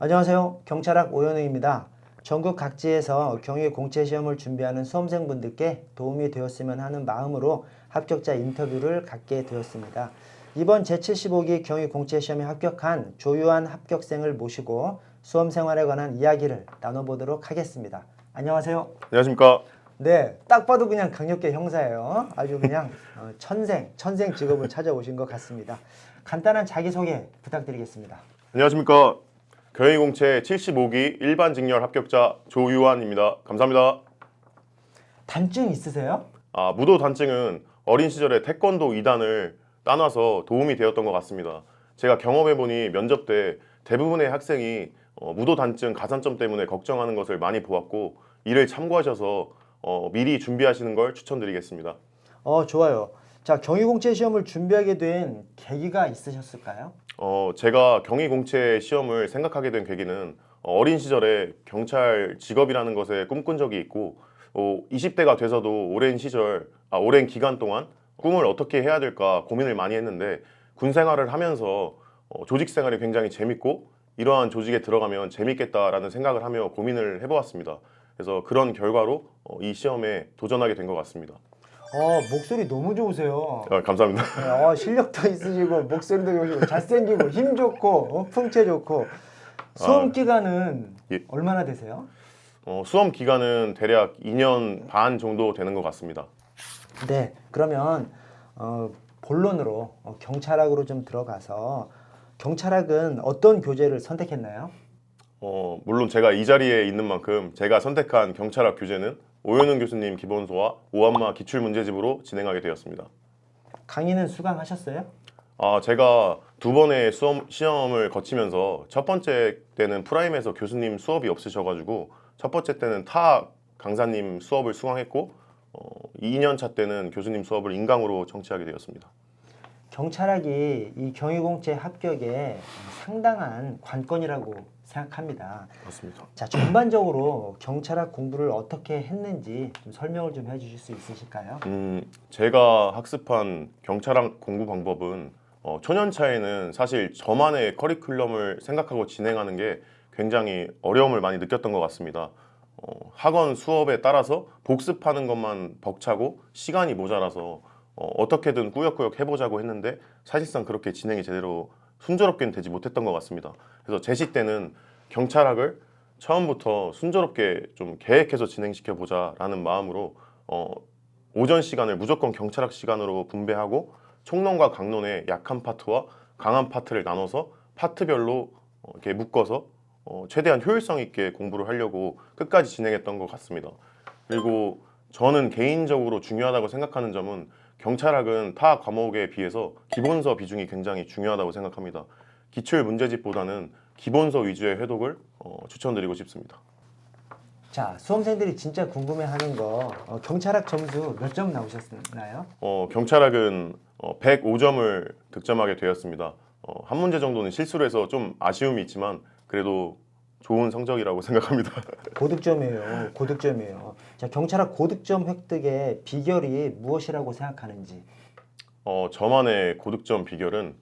안녕하세요. 경찰학 오현우입니다. 전국 각지에서 경위 공채 시험을 준비하는 수험생분들께 도움이 되었으면 하는 마음으로 합격자 인터뷰를 갖게 되었습니다. 이번 제75기 경위 공채 시험에 합격한 조유한 합격생을 모시고 수험 생활에 관한 이야기를 나눠보도록 하겠습니다. 안녕하세요. 안녕하십니까. 네, 딱 봐도 그냥 강력계 형사예요. 아주 그냥 어, 천생, 천생 직업을 찾아오신 것 같습니다. 간단한 자기소개 부탁드리겠습니다. 안녕하십니까. 경희공채 75기 일반 직렬 합격자 조유한입니다. 감사합니다. 단증 있으세요? 아, 무도 단증은 어린 시절에 태권도 2단을 따놔서 도움이 되었던 것 같습니다. 제가 경험해보니 면접 때 대부분의 학생이 어, 무도 단증 가산점 때문에 걱정하는 것을 많이 보았고 이를 참고하셔서 어, 미리 준비하시는 걸 추천드리겠습니다. 어, 좋아요. 자, 경위공채 시험을 준비하게 된 계기가 있으셨을까요? 어, 제가 경희공채 시험을 생각하게 된 계기는 어, 어린 시절에 경찰 직업이라는 것에 꿈꾼 적이 있고 어, 20대가 돼서도 오랜 시절, 아, 오랜 기간 동안 꿈을 어떻게 해야 될까 고민을 많이 했는데 군 생활을 하면서 어, 조직 생활이 굉장히 재밌고 이러한 조직에 들어가면 재밌겠다라는 생각을 하며 고민을 해보았습니다. 그래서 그런 결과로 어, 이 시험에 도전하게 된 것 같습니다. 어, 목소리 너무 좋으세요. 어, 감사합니다. 네, 어, 실력도 있으시고 목소리도 좋으시고 잘생기고 힘 좋고 어, 풍채 좋고 수험 아, 기간은 예. 얼마나 되세요? 어, 수험 기간은 대략 2년 반 정도 되는 것 같습니다. 네, 그러면 어, 본론으로 어, 경찰학으로 좀 들어가서 경찰학은 어떤 교재를 선택했나요? 어, 물론 제가 이 자리에 있는 만큼 제가 선택한 경찰학 교재는 오현웅 교수님 기본소와 오한마 기출 문제집으로 진행하게 되었습니다. 강의는 수강하셨어요? 아, 제가 두 번의 수험, 시험을 거치면서 첫 번째 때는 프라임에서 교수님 수업이 없으셔가지고 첫 번째 때는 타 강사님 수업을 수강했고 어, 2년 차 때는 교수님 수업을 인강으로 청취하게 되었습니다. 경찰학이 이 경위공채 합격에 상당한 관건이라고 생각합니다. 맞습니다. 자, 전반적으로 경찰학 공부를 어떻게 했는지 좀 설명을 좀 해주실 수 있으실까요? 음, 제가 학습한 경찰학 공부 방법은 어, 초년차에는 사실 저만의 커리큘럼을 생각하고 진행하는 게 굉장히 어려움을 많이 느꼈던 것 같습니다. 어, 학원 수업에 따라서 복습하는 것만 벅차고 시간이 모자라서 어, 어떻게든 꾸역꾸역 해보자고 했는데 사실상 그렇게 진행이 제대로 순조롭게는 되지 못했던 것 같습니다. 그래서 제시 때는 경찰학을 처음부터 순조롭게 좀 계획해서 진행시켜 보자라는 마음으로 어, 오전 시간을 무조건 경찰학 시간으로 분배하고 총론과 강론의 약한 파트와 강한 파트를 나눠서 파트별로 어, 이렇게 묶어서 어, 최대한 효율성 있게 공부를 하려고 끝까지 진행했던 것 같습니다. 그리고 저는 개인적으로 중요하다고 생각하는 점은 경찰학은 타 과목에 비해서 기본서 비중이 굉장히 중요하다고 생각합니다. 기출 문제집보다는 기본서 위주의 회독을 어, 추천드리고 싶습니다. 자, 수험생들이 진짜 궁금해하는 거 어, 경찰학 점수 몇 점 나오셨나요? 어, 경찰학은 어, 105점을 득점하게 되었습니다. 어, 한 문제 정도는 실수를 해서 좀 아쉬움이 있지만 그래도 좋은 성적이라고 생각합니다. 고득점이에요. 고득점이에요. 자, 경찰학 고득점 획득의 비결이 무엇이라고 생각하는지. 어, 저만의 고득점 비결은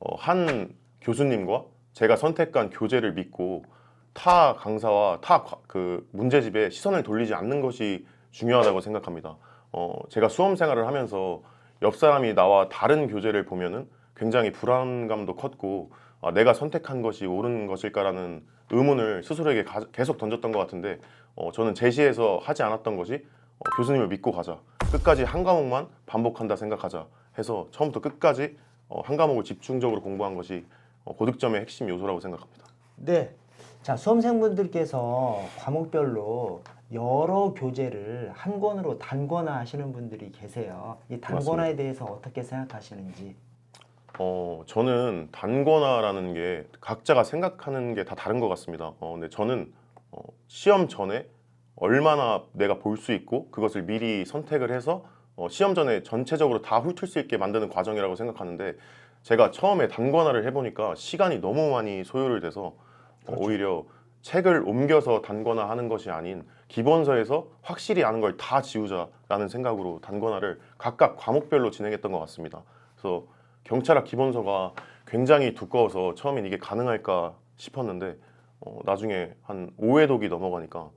어, 한 교수님과 제가 선택한 교재를 믿고 타 강사와 타 그 문제집에 시선을 돌리지 않는 것이 중요하다고 생각합니다. 어, 제가 수험 생활을 하면서 옆 사람이 나와 다른 교재를 보면은 굉장히 불안감도 컸고 아, 내가 선택한 것이 옳은 것일까라는 의문을 스스로에게 가- 계속 던졌던 것 같은데 어, 저는 제시해서 하지 않았던 것이 어, 교수님을 믿고 가자 끝까지 한 과목만 반복한다 생각하자 해서 처음부터 끝까지 어, 한 과목을 집중적으로 공부한 것이 어, 고득점의 핵심 요소라고 생각합니다. 네. 자, 수험생분들께서 과목별로 여러 교재를 한 권으로 단권화 하시는 분들이 계세요. 이 단권화에 대해서 어떻게 생각하시는지. 어, 저는 단권화라는 게 각자가 생각하는 게 다 다른 것 같습니다. 어, 근데 저는 어, 시험 전에 얼마나 내가 볼 수 있고 그것을 미리 선택을 해서 어, 시험 전에 전체적으로 다 훑을 수 있게 만드는 과정이라고 생각하는데 제가 처음에 단권화를 해보니까 시간이 너무 많이 소요를 돼서 어, 오히려 책을 옮겨서 단권화 하는 것이 아닌 기본서에서 확실히 아는 걸 다 지우자라는 생각으로 단권화를 각각 과목별로 진행했던 것 같습니다. 그래서 경찰학 기본서가 굉장히 두꺼워서 처음엔 이게 가능할까 싶었는데 어, 나중에 한 5회독이 넘어가니까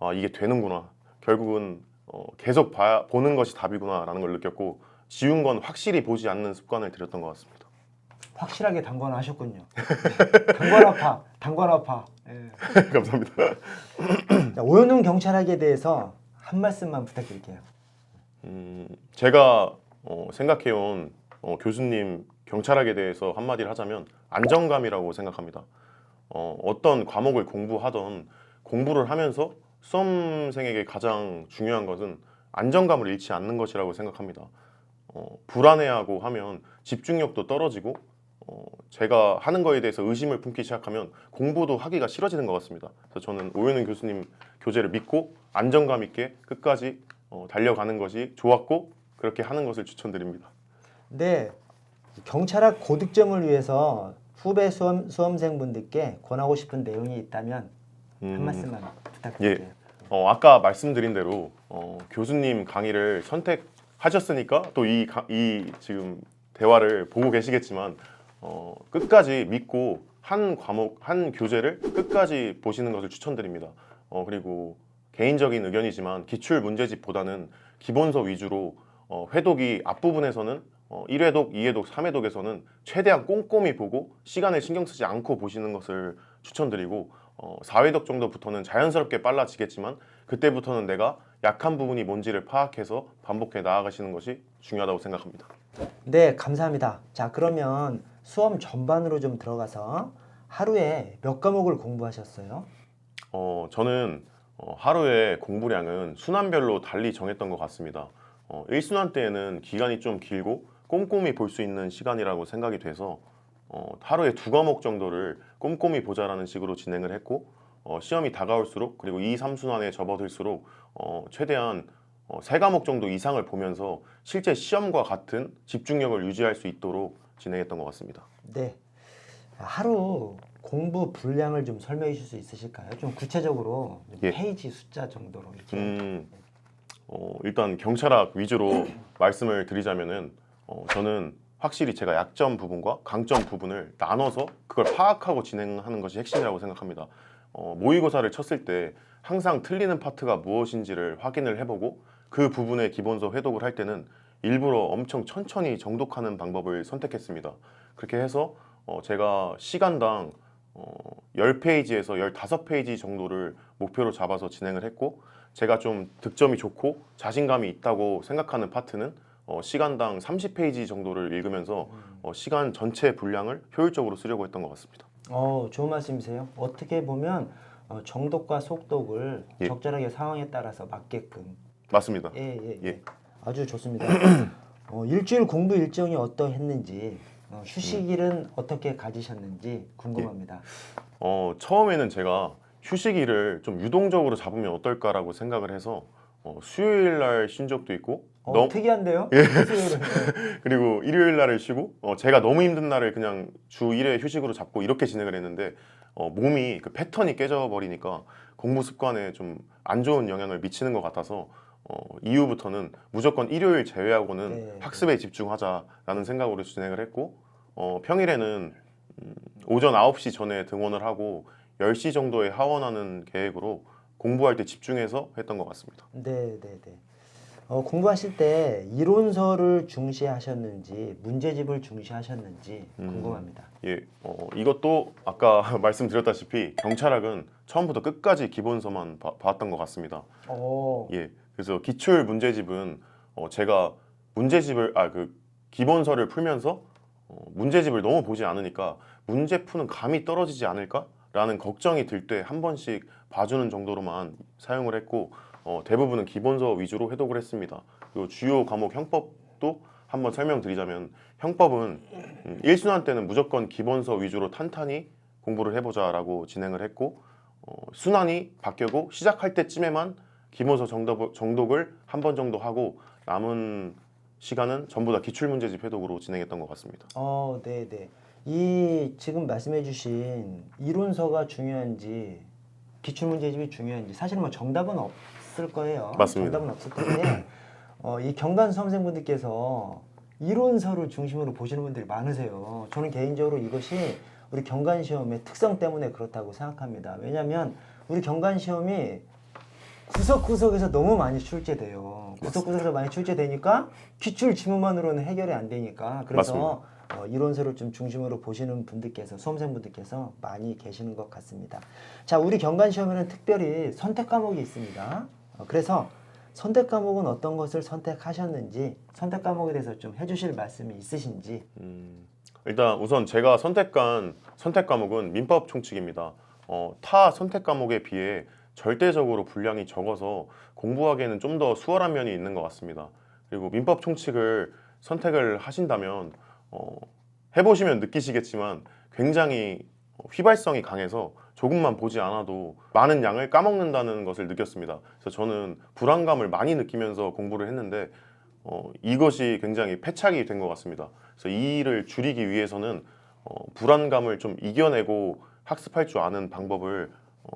아 이게 되는구나. 결국은 어, 계속 봐, 보는 것이 답이구나 라는 걸 느꼈고 지운 건 확실히 보지 않는 습관을 들였던 것 같습니다. 확실하게 단권하셨군요. 단권아파, 단권아파. 예. 감사합니다. 자, 오현웅 경찰학에 대해서 한 말씀만 부탁드릴게요. 음, 제가 어, 생각해온 어, 교수님 경찰학에 대해서 한마디를 하자면 안정감이라고 생각합니다. 어, 어떤 과목을 공부하던 공부를 하면서 수험생에게 가장 중요한 것은 안정감을 잃지 않는 것이라고 생각합니다. 어, 불안해하고 하면 집중력도 떨어지고 어, 제가 하는 거에 대해서 의심을 품기 시작하면 공부도 하기가 싫어지는 것 같습니다. 그래서 저는 오현은 교수님 교재를 믿고 안정감 있게 끝까지 어, 달려가는 것이 좋았고 그렇게 하는 것을 추천드립니다. 네, 경찰학 고득점을 위해서 후배 수험, 수험생분들께 권하고 싶은 내용이 있다면 한 음, 말씀만 부탁드릴게요. 어, 아까 말씀드린 대로 어, 교수님 강의를 선택하셨으니까 또 이 이 지금 대화를 보고 계시겠지만 어, 끝까지 믿고 한 과목 한 교재를 끝까지 보시는 것을 추천드립니다. 어, 그리고 개인적인 의견이지만 기출 문제집보다는 기본서 위주로 어, 회독이 앞부분에서는 어, 1회독, 2회독, 3회독에서는 최대한 꼼꼼히 보고 시간을 신경 쓰지 않고 보시는 것을 추천드리고 어, 4회독 정도부터는 자연스럽게 빨라지겠지만 그때부터는 내가 약한 부분이 뭔지를 파악해서 반복해 나아가시는 것이 중요하다고 생각합니다. 네, 감사합니다. 자, 그러면 수험 전반으로 좀 들어가서 하루에 몇 과목을 공부하셨어요? 어, 저는 어, 하루에 공부량은 순환별로 달리 정했던 것 같습니다. 어, 1순환 때에는 기간이 좀 길고 꼼꼼히 볼 수 있는 시간이라고 생각이 돼서 어, 하루에 두 과목 정도를 꼼꼼히 보자라는 식으로 진행을 했고 어, 시험이 다가올수록 그리고 2, 3순환에 접어들수록 어, 최대한 어, 세 과목 정도 이상을 보면서 실제 시험과 같은 집중력을 유지할 수 있도록 진행했던 것 같습니다. 네. 하루 공부 분량을 좀 설명해 주실 수 있으실까요? 좀 구체적으로 좀 예. 페이지 숫자 정도로 이렇게. 음, 어, 일단 경찰학 위주로 말씀을 드리자면은 어, 저는 확실히 제가 약점 부분과 강점 부분을 나눠서 그걸 파악하고 진행하는 것이 핵심이라고 생각합니다. 어, 모의고사를 쳤을 때 항상 틀리는 파트가 무엇인지를 확인을 해보고 그 부분의 기본서 회독을 할 때는 일부러 엄청 천천히 정독하는 방법을 선택했습니다. 그렇게 해서 어, 제가 시간당 어, 10페이지에서 15페이지 정도를 목표로 잡아서 진행을 했고 제가 좀 득점이 좋고 자신감이 있다고 생각하는 파트는 어, 시간당 30페이지 정도를 읽으면서 어, 시간 전체 분량을 효율적으로 쓰려고 했던 것 같습니다. 어, 좋은 말씀이세요. 어떻게 보면 어, 정독과 속독을 예. 적절하게 상황에 따라서 맞게끔. 맞습니다. 예, 예, 예. 예. 아주 좋습니다. 어, 일주일 공부 일정이 어떠했는지, 어, 휴식일은 어떻게 가지셨는지 궁금합니다. 어, 처음에는 제가 휴식일을 좀 유동적으로 잡으면 어떨까라고 생각을 해서 어, 수요일 날 쉰 적도 있고 어, 너무- 특이한데요? 수요일은. 그리고 일요일 날을 쉬고 어, 제가 너무 힘든 날을 그냥 주 1회 휴식으로 잡고 이렇게 진행을 했는데 어, 몸이 그 패턴이 깨져 버리니까 공부 습관에 좀 안 좋은 영향을 미치는 것 같아서 어, 이후부터는 무조건 일요일 제외하고는 네. 학습에 집중하자라는 생각으로 진행을 했고 어, 평일에는 음, 오전 9시 전에 등원을 하고 10시 정도에 하원하는 계획으로 공부할 때 집중해서 했던 것 같습니다. 네, 네, 네. 어, 공부하실 때 이론서를 중시하셨는지 문제집을 중시하셨는지 음. 궁금합니다. 예, 어, 이것도 아까 말씀드렸다시피 경찰학은 처음부터 끝까지 기본서만 봐, 봤던 것 같습니다. 오, 예, 그래서 기출 문제집은 어, 제가 문제집을 아 그 기본서를 풀면서 어, 문제집을 너무 보지 않으니까 문제 푸는 감이 떨어지지 않을까라는 걱정이 들 때 한 번씩 봐주는 정도로만 사용을 했고 어, 대부분은 기본서 위주로 해독을 했습니다. 그리고 주요 과목 형법도 한번 설명드리자면 형법은 음, 1순환 때는 무조건 기본서 위주로 탄탄히 공부를 해보자 라고 진행을 했고 어, 순환이 바뀌고 시작할 때쯤에만 기본서 정독, 정독을 한 번 정도 하고 남은 시간은 전부 다 기출 문제집 해독으로 진행했던 것 같습니다. 어, 네, 네. 이 지금 말씀해주신 이론서가 중요한지 기출 문제집이 중요한지 사실은 뭐 정답은 없 을 거예요. 맞습니다. 정답은 없을 텐데 어, 이 경관 수험생분들께서 이론서를 중심으로 보시는 분들이 많으세요. 저는 개인적으로 이것이 우리 경관 시험의 특성 때문에 그렇다고 생각합니다. 왜냐하면 우리 경관 시험이 구석구석에서 너무 많이 출제돼요. 구석구석에서 많이 출제되니까 기출 지문만으로는 해결이 안 되니까 그래서 어, 이론서를 좀 중심으로 보시는 분들께서 수험생분들께서 많이 계시는 것 같습니다. 자, 우리 경관 시험에는 특별히 선택 과목이 있습니다. 어, 그래서 선택 과목은 어떤 것을 선택하셨는지 선택 과목에 대해서 좀 해주실 말씀이 있으신지 음, 일단 우선 제가 선택한 선택 과목은 민법 총칙입니다. 어, 타 선택 과목에 비해 절대적으로 분량이 적어서 공부하기에는 좀 더 수월한 면이 있는 것 같습니다. 그리고 민법 총칙을 선택을 하신다면 어, 해보시면 느끼시겠지만 굉장히 어, 휘발성이 강해서 조금만 보지 않아도 많은 양을 까먹는다는 것을 느꼈습니다. 그래서 저는 불안감을 많이 느끼면서 공부를 했는데 어, 이것이 굉장히 패착이 된 것 같습니다. 그래서 이 일을 줄이기 위해서는 어, 불안감을 좀 이겨내고 학습할 줄 아는 방법을 어,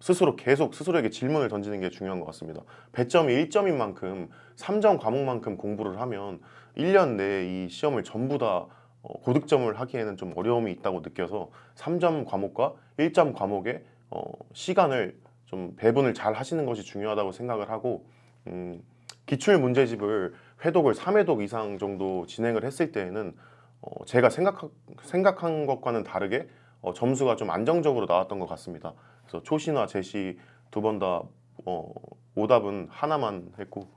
스스로 계속 스스로에게 질문을 던지는 게 중요한 것 같습니다. 배점이 1점인 만큼 3점 과목만큼 공부를 하면 1년 내에 이 시험을 전부 다 어, 고득점을 하기에는 좀 어려움이 있다고 느껴서 3점 과목과 1점 과목의 어, 시간을 좀 배분을 잘 하시는 것이 중요하다고 생각을 하고 음, 기출 문제집을 회독을 3회독 이상 정도 진행을 했을 때에는 어, 제가 생각, 생각한 것과는 다르게 어, 점수가 좀 안정적으로 나왔던 것 같습니다. 그래서 초시나 제시 두 번 다 어, 오답은 하나만 했고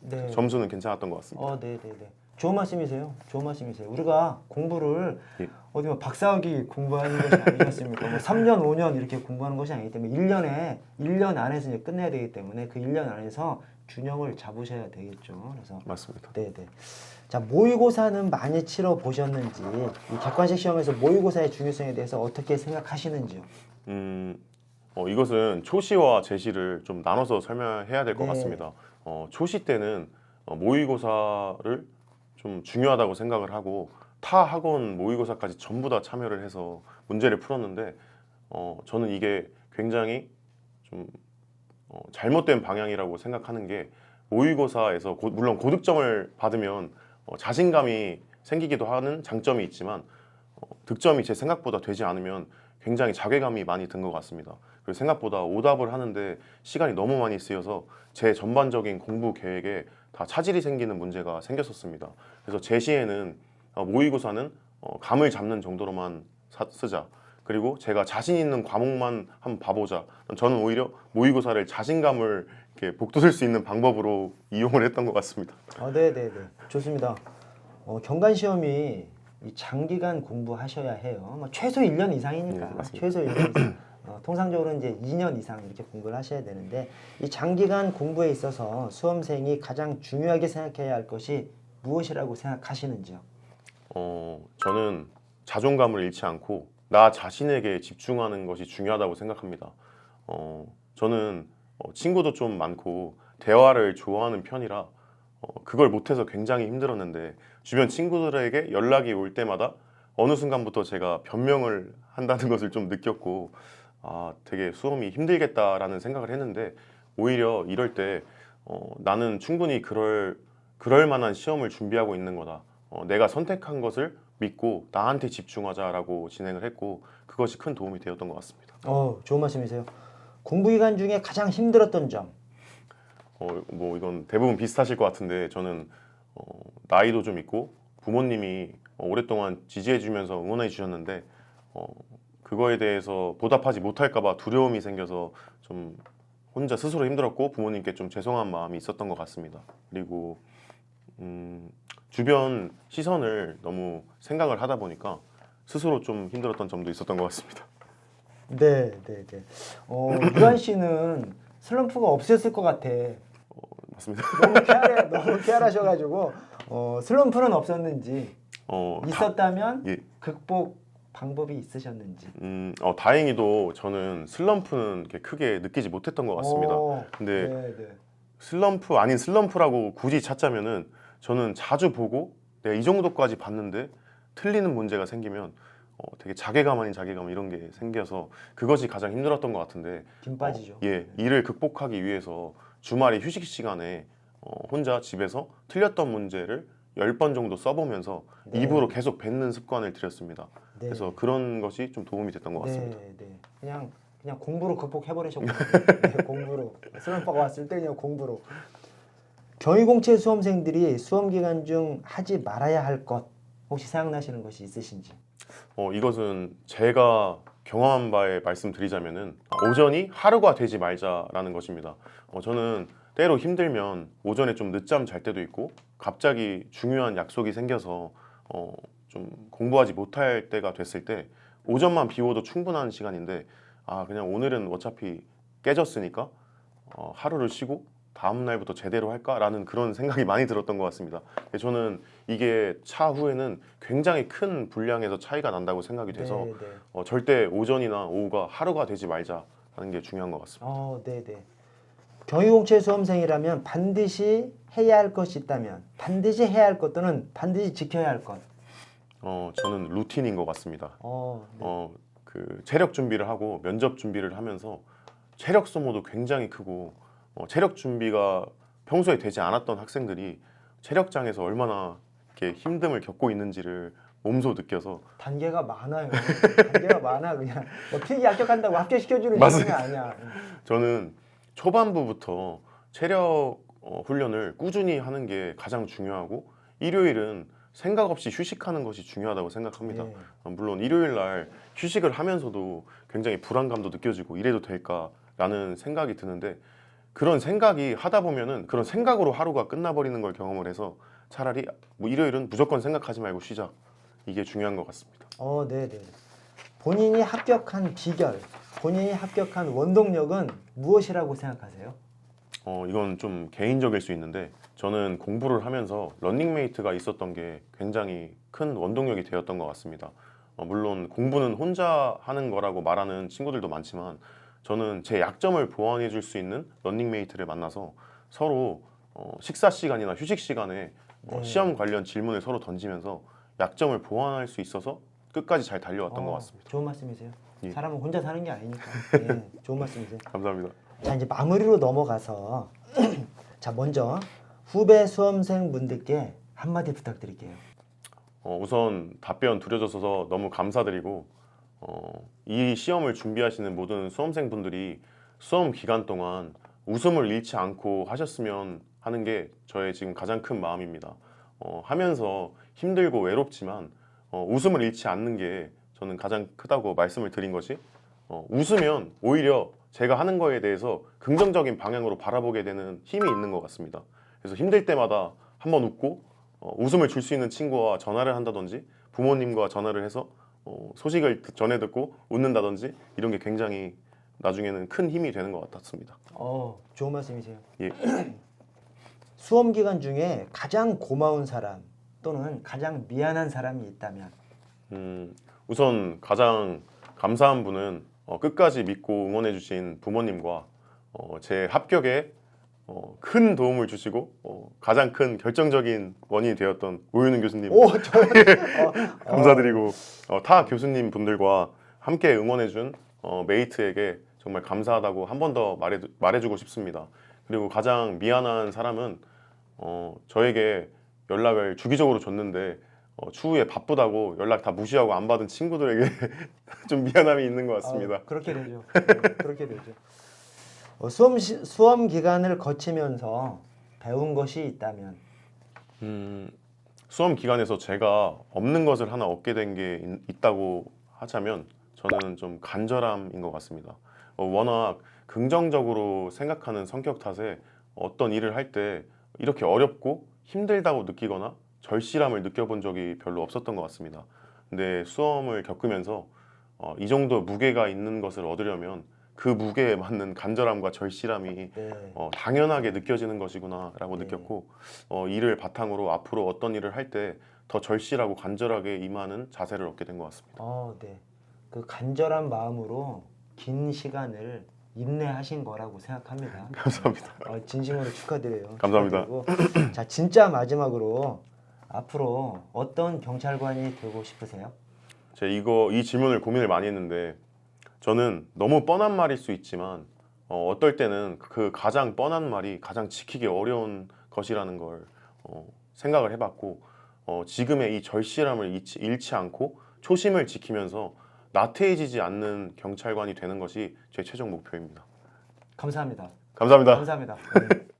네. 점수는 괜찮았던 것 같습니다. 어, 네, 네, 네. 좋은 말씀이세요. 좋은 말씀이세요. 우리가 공부를 예. 어디 뭐 박사학위 공부하는 것이 아니겠습니까? 뭐 3년, 5년 이렇게 공부하는 것이 아니기 때문에 1년에 1년 안에서 이제 끝내야 되기 때문에 그 1년 안에서 균형을 잡으셔야 되겠죠. 그래서 맞습니다. 네, 네. 자, 모의고사는 많이 치러 보셨는지 이 객관식 시험에서 모의고사의 중요성에 대해서 어떻게 생각하시는지요? 음, 어, 이것은 초시와 제시를 좀 나눠서 설명해야 될 것 네. 같습니다. 어, 초시 때는 어, 모의고사를 좀 중요하다고 생각을 하고 타 학원 모의고사까지 전부 다 참여를 해서 문제를 풀었는데 어, 저는 이게 굉장히 좀 어, 잘못된 방향이라고 생각하는 게 모의고사에서 고- 물론 고득점을 받으면 어, 자신감이 생기기도 하는 장점이 있지만 어, 득점이 제 생각보다 되지 않으면 굉장히 자괴감이 많이 든 것 같습니다. 그리고 생각보다 오답을 하는데 시간이 너무 많이 쓰여서 제 전반적인 공부 계획에 다 차질이 생기는 문제가 생겼었습니다. 그래서 제시에는 어, 모의고사는 어, 감을 잡는 정도로만 사- 쓰자. 그리고 제가 자신 있는 과목만 한번 봐보자. 저는 오히려 모의고사를 자신감을 이렇게 복돋을 수 있는 방법으로 이용을 했던 것 같습니다. 어, 네, 네, 네. 좋습니다. 어, 경관 시험이 이 장기간 공부하셔야 해요. 뭐 최소 1년 이상이니까. 네. 최소 1년 이상. 어, 통상적으로 이제 2년 이상 이렇게 공부를 하셔야 되는데 이 장기간 공부에 있어서 수험생이 가장 중요하게 생각해야 할 것이 무엇이라고 생각하시는지요? 어, 저는 자존감을 잃지 않고 나 자신에게 집중하는 것이 중요하다고 생각합니다. 어, 저는 어, 친구도 좀 많고 대화를 좋아하는 편이라 어, 그걸 못해서 굉장히 힘들었는데 주변 친구들에게 연락이 올 때마다 어느 순간부터 제가 변명을 한다는 것을 좀 느꼈고 아 되게 수험이 힘들겠다라는 생각을 했는데 오히려 이럴 때 어, 나는 충분히 그럴 그럴 만한 시험을 준비하고 있는 거다. 어, 내가 선택한 것을 믿고 나한테 집중하자라고 진행을 했고 그것이 큰 도움이 되었던 것 같습니다. 어, 좋은 말씀이세요. 공부 기간 중에 가장 힘들었던 점. 어, 뭐 이건 대부분 비슷하실 것 같은데 저는 어, 나이도 좀 있고 부모님이 어, 오랫동안 지지해 주면서 응원해 주셨는데 어, 그거에 대해서 보답하지 못할까봐 두려움이 생겨서 좀 혼자 스스로 힘들었고 부모님께 좀 죄송한 마음이 있었던 것 같습니다. 그리고 음, 주변 시선을 너무 생각을 하다 보니까 스스로 좀 힘들었던 점도 있었던 것 같습니다. 네, 네, 네. 어, 유한 씨는 슬럼프가 없었을 것 같아. 맞습니다. 너무 쾌활해, 너무 쾌활하셔가지고 어, 슬럼프는 없었는지 어, 다- 있었다면 예. 극복 방법이 있으셨는지. 음, 어, 다행히도 저는 슬럼프는 이렇게 크게 느끼지 못했던 것 같습니다. 어, 근데 네, 네. 슬럼프 아닌 슬럼프라고 굳이 찾자면은 저는 자주 보고 내가 이 정도까지 봤는데 틀리는 문제가 생기면 어, 되게 자괴감 아닌 자괴감 이런 게 생겨서 그것이 가장 힘들었던 것 같은데 김 빠지죠. 어, 예, 이를 극복하기 위해서 주말에 휴식 시간에 어, 혼자 집에서 틀렸던 문제를 10번 정도 써보면서 네. 입으로 계속 뱉는 습관을 들였습니다. 네. 그래서 그런 것이 좀 도움이 됐던 것 같습니다. 네, 네. 그냥 그냥 공부로 극복해 버리셨군요. 네, 공부로 슬럼프가 왔을 때 그냥 공부로. 경위공채 수험생들이 수험 기간 중 하지 말아야 할 것 혹시 생각나시는 것이 있으신지? 어, 이것은 제가 경험한 바에 말씀드리자면은 오전이 하루가 되지 말자라는 것입니다. 어, 저는 때로 힘들면 오전에 좀 늦잠 잘 때도 있고 갑자기 중요한 약속이 생겨서 어, 좀 공부하지 못할 때가 됐을 때 오전만 비워도 충분한 시간인데 아 그냥 오늘은 어차피 깨졌으니까 어, 하루를 쉬고 다음 날부터 제대로 할까라는 그런 생각이 많이 들었던 것 같습니다. 저는 이게 차후에는 굉장히 큰 분량에서 차이가 난다고 생각이 돼서 네, 네. 어, 절대 오전이나 오후가 하루가 되지 말자라는 게 중요한 것 같습니다. 어, 네, 네. 경위공채 수험생이라면 반드시 해야 할 것이 있다면 반드시 해야 할것 또는 반드시 지켜야 할 것. 어, 저는 루틴인 것 같습니다. 어, 네. 어, 그 체력 준비를 하고 면접 준비를 하면서 체력 소모도 굉장히 크고 어, 체력 준비가 평소에 되지 않았던 학생들이 체력장에서 얼마나 이렇게 힘듦을 겪고 있는지를 몸소 느껴서 단계가 많아요. 단계가 많아 그냥 뭐 필기 합격한다고 합격시켜주는 시험이 맞습니다. 아니야. 저는 초반부부터 체력 어, 훈련을 꾸준히 하는 게 가장 중요하고 일요일은 생각 없이 휴식하는 것이 중요하다고 생각합니다. 네. 어, 물론 일요일 날 휴식을 하면서도 굉장히 불안감도 느껴지고 이래도 될까라는 생각이 드는데 그런 생각이 하다 보면은 그런 생각으로 하루가 끝나버리는 걸 경험을 해서 차라리 뭐 일요일은 무조건 생각하지 말고 쉬자 이게 중요한 것 같습니다. 어, 네, 네. 본인이 합격한 비결, 본인이 합격한 원동력은 무엇이라고 생각하세요? 어, 이건 좀 개인적일 수 있는데 저는 공부를 하면서 런닝메이트가 있었던 게 굉장히 큰 원동력이 되었던 것 같습니다. 어, 물론 공부는 혼자 하는 거라고 말하는 친구들도 많지만 저는 제 약점을 보완해 줄 수 있는 런닝메이트를 만나서 서로 어, 식사 시간이나 휴식 시간에 어, 네. 시험 관련 질문을 서로 던지면서 약점을 보완할 수 있어서 끝까지 잘 달려왔던 어, 것 같습니다. 좋은 말씀이세요. 예. 사람은 혼자 사는 게 아니니까. 네, 좋은 말씀이세요. 감사합니다. 자 이제 마무리로 넘어가서 자 먼저 후배 수험생 분들께 한마디 부탁드릴게요. 어, 우선 답변 드려줘서 너무 감사드리고 어, 이 시험을 준비하시는 모든 수험생분들이 수험 기간 동안 웃음을 잃지 않고 하셨으면 하는 게 저의 지금 가장 큰 마음입니다. 어, 하면서 힘들고 외롭지만 어, 웃음을 잃지 않는 게 저는 가장 크다고 말씀을 드린 것이 어, 웃으면 오히려 제가 하는 거에 대해서 긍정적인 방향으로 바라보게 되는 힘이 있는 것 같습니다. 그래서 힘들 때마다 한번 웃고 어, 웃음을 줄 수 있는 친구와 전화를 한다든지 부모님과 전화를 해서 어, 소식을 듣- 전해 듣고 웃는다든지 이런 게 굉장히 나중에는 큰 힘이 되는 것 같았습니다. 어 좋은 말씀이세요. 예. 수험 기간 중에 가장 고마운 사람 또는 가장 미안한 사람이 있다면 음, 우선 가장 감사한 분은 어, 끝까지 믿고 응원해 주신 부모님과 어, 제 합격에 어, 큰 도움을 주시고 어, 가장 큰 결정적인 원인이 되었던 오윤은 교수님. 오 저, 어, 감사드리고 어, 타 교수님 분들과 함께 응원해 준 어, 메이트에게 정말 감사하다고 한 번 더 말해 말해주고 싶습니다. 그리고 가장 미안한 사람은 어, 저에게 연락을 주기적으로 줬는데 어, 추후에 바쁘다고 연락 다 무시하고 안 받은 친구들에게 좀 미안함이 있는 것 같습니다. 어, 그렇게 되죠. 네, 그렇게 되죠. 어, 수험 시, 수험 기간을 거치면서 배운 것이 있다면 음, 수험 기간에서 제가 없는 것을 하나 얻게 된 게 있다고 하자면 저는 좀 간절함인 것 같습니다. 어, 워낙 긍정적으로 생각하는 성격 탓에 어떤 일을 할 때 이렇게 어렵고 힘들다고 느끼거나 절실함을 느껴본 적이 별로 없었던 것 같습니다. 근데 수험을 겪으면서 어, 이 정도 무게가 있는 것을 얻으려면 그 무게에 맞는 간절함과 절실함이 네. 어, 당연하게 느껴지는 것이구나라고 네. 느꼈고 어, 이를 바탕으로 앞으로 어떤 일을 할 때 더 절실하고 간절하게 임하는 자세를 얻게 된 것 같습니다. 어, 네. 그 간절한 마음으로 긴 시간을 인내하신 거라고 생각합니다. 감사합니다. 어, 진심으로 축하드려요. 감사합니다. 축하드리고. 자, 진짜 마지막으로 앞으로 어떤 경찰관이 되고 싶으세요? 제가 이거 이 질문을 고민을 많이 했는데 저는 너무 뻔한 말일 수 있지만 어, 어떨 때는 그 가장 뻔한 말이 가장 지키기 어려운 것이라는 걸 어, 생각을 해봤고 어, 지금의 이 절실함을 잃지, 잃지 않고 초심을 지키면서 나태해지지 않는 경찰관이 되는 것이 제 최종 목표입니다. 감사합니다. 감사합니다. 감사합니다. 네.